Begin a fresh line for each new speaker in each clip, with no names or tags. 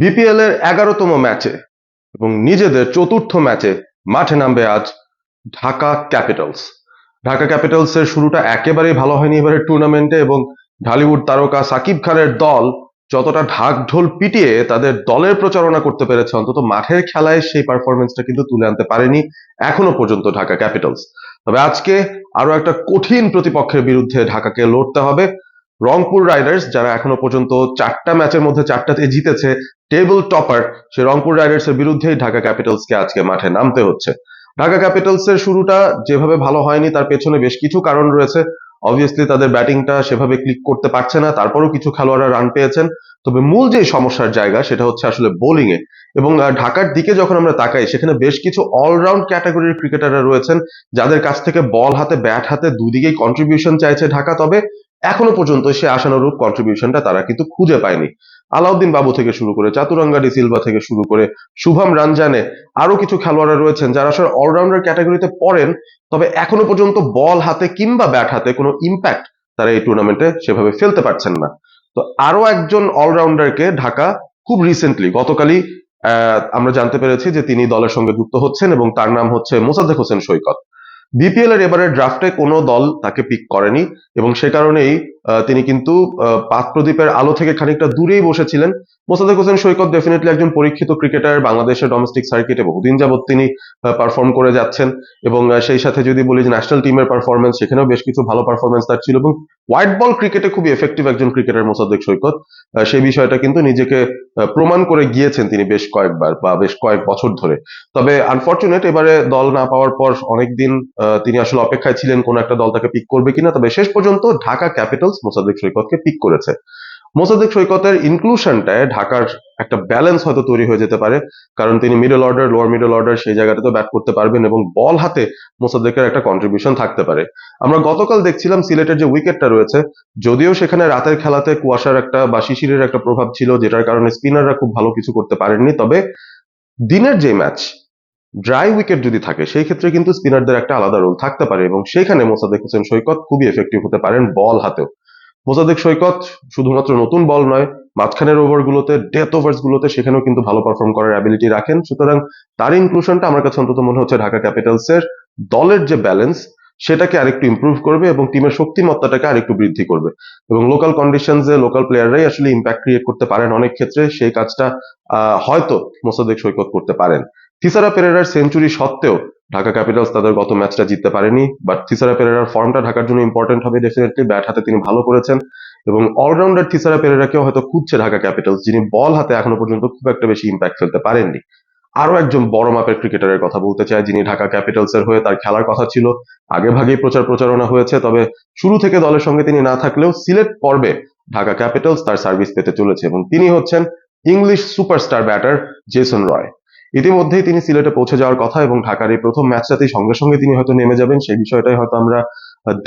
BPL এর এগারোতম ম্যাচে এবং নিজেদের চতুর্থ ম্যাচে মাঠে নামবে আজ ঢাকা ক্যাপিটালস। ঢাকা ক্যাপিটালস এর শুরুটা একেবারেই ভালো হয়নি এবারে টুর্নামেন্টে এবং ঢালিউড তারকা সাকিব খানের দল যতটা ঢাক ঢোল পিটিয়ে তাদের দলের প্রচারণা করতে পেরেছে, অন্তত মাঠের খেলায় সেই পারফরমেন্সটা কিন্তু তুলে আনতে পারেনি এখনও পর্যন্ত ঢাকা ক্যাপিটালস। তবে আজকে আরও একটা কঠিন প্রতিপক্ষের বিরুদ্ধে ঢাকাকে লড়তে হবে। রংপুর রাইডার্স, যারা এখনও পর্যন্ত চারটা ম্যাচের মধ্যে চারটাতে জিতেছে টেবিল টপার সে রংপুর রাইডার্স এর বিরুদ্ধেই ঢাকা ক্যাপিটালসকে আজকে মাঠে নামতে হচ্ছে। ঢাকা ক্যাপিটালস এর শুরুটা যেভাবে ভালো হয়নি, তার পেছনে বেশ কিছু কারণ রয়েছে। অবভিয়াসলি তাদের ব্যাটিংটা সেভাবে ক্লিক করতে পারছে না, তারপরও কিছু খেলোয়াড়রা রান পেয়েছেন। তবে মূল যে সমস্যার জায়গা, সেটা হচ্ছে আসলে বোলিং এ। এবং ঢাকার দিকে যখন আমরা তাকাই, সেখানে বেশ কিছু অলরাউন্ড ক্যাটাগরির ক্রিকেটাররা রয়েছেন, যাদের কাছ থেকে বল হাতে ব্যাট হাতে দুদিকেই কন্ট্রিবিউশন চাইছে ঢাকা। তবে এখনও পর্যন্ত সে আশানুরূপ কন্ট্রিবিউশনটা তারা কিন্তু খুঁজে পায়নি। আলাউদ্দিন বাবু থেকে শুরু করে চাতুরাঙ্গা ডি সিলভা থেকে শুরু করে শুভম রানজানে আরও কিছু খেলোয়াড়রা রয়েছেন যারা আসলে অলরাউন্ডার ক্যাটাগরিতে পড়েন, তবে এখনও পর্যন্ত বল হাতে কিংবা ব্যাট হাতে কোনো ইম্প্যাক্ট তারা এই টুর্নামেন্টে সেভাবে ফেলতে পারছেন না। তো আরও একজন অলরাউন্ডারকে ঢাকা খুব রিসেন্টলি গতকালই আমরা জানতে পেরেছি যে তিনি দলের সঙ্গে যুক্ত হচ্ছেন এবং তার নাম হচ্ছে মোসাদ্দেক হোসেন সৈকত। বিপিএল এর এবারের ড্রাফটে কোনো দল তাকে পিক করেনি এবং সে কারণেই তিনি কিন্তু প্রদীপের আলো থেকে খানিকটা দূরেই বসেছিলেন। মোসাদ্দেক হোসেন সৈকত ডেফিনেটলি একজন পরীক্ষিত ক্রিকেটার বাংলাদেশের ডোমেস্টিক সার্কিটে বহুদিন যাবত তিনি পারফর্ম করে যাচ্ছেন এবং সেই সাথে যদি বলি যে ন্যাশনাল টিমের পারফরমেন্স সেখানেও বেশ কিছু ভালো পারফরমেন্স তার ছিল এবং হোয়াইট বল ক্রিকেটে খুবই এফেক্টিভ একজন ক্রিকেটার মোসাদ্দেক সৈকত। সেই বিষয়টা কিন্তু নিজেকে প্রমাণ করে গিয়েছেন তিনি বেশ কয়েকবার বা বেশ কয়েক বছর ধরে। তবে আনফর্চুনেট এবারে দল না পাওয়ার পর অনেকদিন তিনি আসলে অপেক্ষায় ছিলেন কোন একটা দল তাকে পিক করবে কিনা। তবে শেষ পর্যন্ত ঢাকা ক্যাপিটালস মোসাদ্দেক সৈকতকে পিক করেছে। মোসাদ্দেক সৈকতের ইনক্লুশনটায় ঢাকার একটা ব্যালেন্স হয়তো তৈরি হয়ে যেতে পারে, কারণ তিনি middle order lower middle order সেই জায়গাটাতে ব্যাট করতে পারবেন এবং বল হাতে মোসাদ্দেকের একটা কন্ট্রিবিউশন থাকতে পারে। আমরা গতকাল দেখছিলাম সিলেটের যে উইকেটটা রয়েছে, যদিও সেখানে রাতের খেলাতে কুয়াশার একটা বা শিশিরের একটা প্রভাব ছিল, যেটার কারণে স্পিনাররা খুব ভালো কিছু করতে পারেননি, তবে দিনের যে ম্যাচ ড্রাই উইকেট যদি থাকে, সেই ক্ষেত্রে কিন্তু স্পিনারদের একটা আলাদা রোল থাকতে পারে এবং সেখানে মোসাদেক হোসেন সৈকত খুবই এফেক্টিভ হতে পারেন বল হাতেও। মোসাদ্দেক সৈকত শুধুমাত্র নতুন বল নয়, মাঝখানের ওভারগুলোতে ডেথ ওভার্স গুলোতে সেখানেও কিন্তু ভালো পারফর্ম করার অ্যাবিলিটি রাখেন। সুতরাং তার ইনক্লুশনটা আমার কাছে অন্তত মনে হচ্ছে ঢাকা ক্যাপিটালস এর দলের যে ব্যালেন্স সেটাকে আরেকটু ইমপ্রুভ করবে এবং টিমের শক্তিমত্তাটাকে আরেকটু বৃদ্ধি করবে। এবং লোকাল কন্ডিশনসে লোকাল প্লেয়াররাই আসলে ইম্প্যাক্ট ক্রিয়েট করতে পারেন অনেক ক্ষেত্রে। সেই কাজটা হয়তো মোসাদ্দেক সৈকত করতে পারেন। থিসারা পেরেরার সেঞ্চুরি সত্ত্বেও ঢাকা ক্যাপিটালস তাদের গত ম্যাচটা জিততে পারেনি বাট থিসারা পেরেরার ফর্মটা ঢাকার জন্য ইম্পর্টেন্ট হবে ডেফিনেটলি ব্যাট হাতে তিনি ভালো করেছেন, এবং অলরাউন্ডার থিসারা পেরেরাকেও হয়তো খুঁজছে ঢাকা ক্যাপিটালস, যিনি বল হাতে এখনও পর্যন্ত খুব একটা বেশি ইম্প্যাক্ট ফেলতে পারেননি। আরও একজন বড় মাপের ক্রিকেটারের কথা বলতে চাই, যিনি ঢাকা ক্যাপিটালস এর হয়ে তার খেলার কথা ছিল, আগে ভাগেই প্রচার প্রচারণা হয়েছে, তবে শুরু থেকে দলের সঙ্গে তিনি না থাকলেও সিলেট পর্বে ঢাকা ক্যাপিটালস তার সার্ভিস পেতে চলেছে, এবং তিনি হচ্ছেন English superstar batter Jason Roy ইতিমধ্যেই তিনি সিলেটে পৌঁছে যাওয়ার কথা এবং ঢাকার এই প্রথম ম্যাচটাতেই সঙ্গে সঙ্গে তিনি হয়তো নেমে যাবেন, সেই বিষয়টাই হয়তো আমরা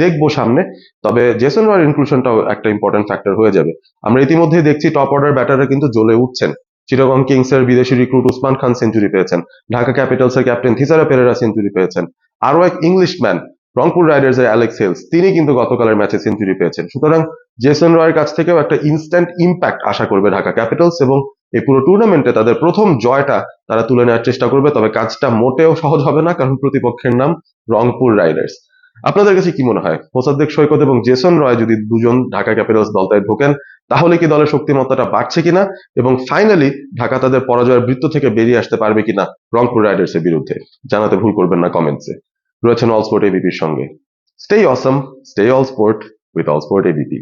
দেখব সামনে। তবে জেসন রয়ের ইনক্লুশনটাও একটা ইম্পর্টেন্ট ফ্যাক্টর হয়ে যাবে। আমরা ইতিমধ্যেই দেখছি টপ অর্ডার ব্যাটাররা কিন্তু জ্বলে উঠছেন। চিটাগং কিংস এর বিদেশি রিক্রুট উসমান খান সেঞ্চুরি পেয়েছেন। ঢাকা ক্যাপিটালস এর ক্যাপ্টেন থিসারা পেরেরা সেঞ্চুরি পেয়েছেন। আরও এক ইংলিশম্যান রংপুর রাইডার্স এর অ্যালেক্স হেলস তিনি কিন্তু গতকালের ম্যাচে সেঞ্চুরি পেয়েছেন। সুতরাং জেসন রয়ের কাছ থেকেও একটা ইনস্ট্যান্ট ইম্প্যাক্ট আশা করবে ঢাকা ক্যাপিটালস এবং এই পুরো টুর্নামেন্টে তাদের প্রথম জয়টা তারা তুলে নেওয়ার চেষ্টা করবে, তবে কাজটা মোটেও সহজ হবে না, কারণ প্রতিপক্ষের নাম রংপুর রাইডার্স। আপনাদের কাছে কি মনে হয়? মোসাদ্দেক সৈকত এবং জেসন রয় যদি দুজন ঢাকা ক্যাপিটালস দলটায় ঢোকেন, তাহলে কি দলের শক্তিমত্তাটা বাড়ছে কিনা? এবং ফাইনালি ঢাকা তাদের পরাজয়ের বৃত্ত থেকে বেরিয়ে আসতে পারবে কিনা রংপুর রাইডার্স এর বিরুদ্ধে? জানাতে ভুল করবেন না কমেন্টসে রয়েছেন অল স্পোর্ট এবিপির সঙ্গে। Stay awesome stay All Sport with All Sport ABP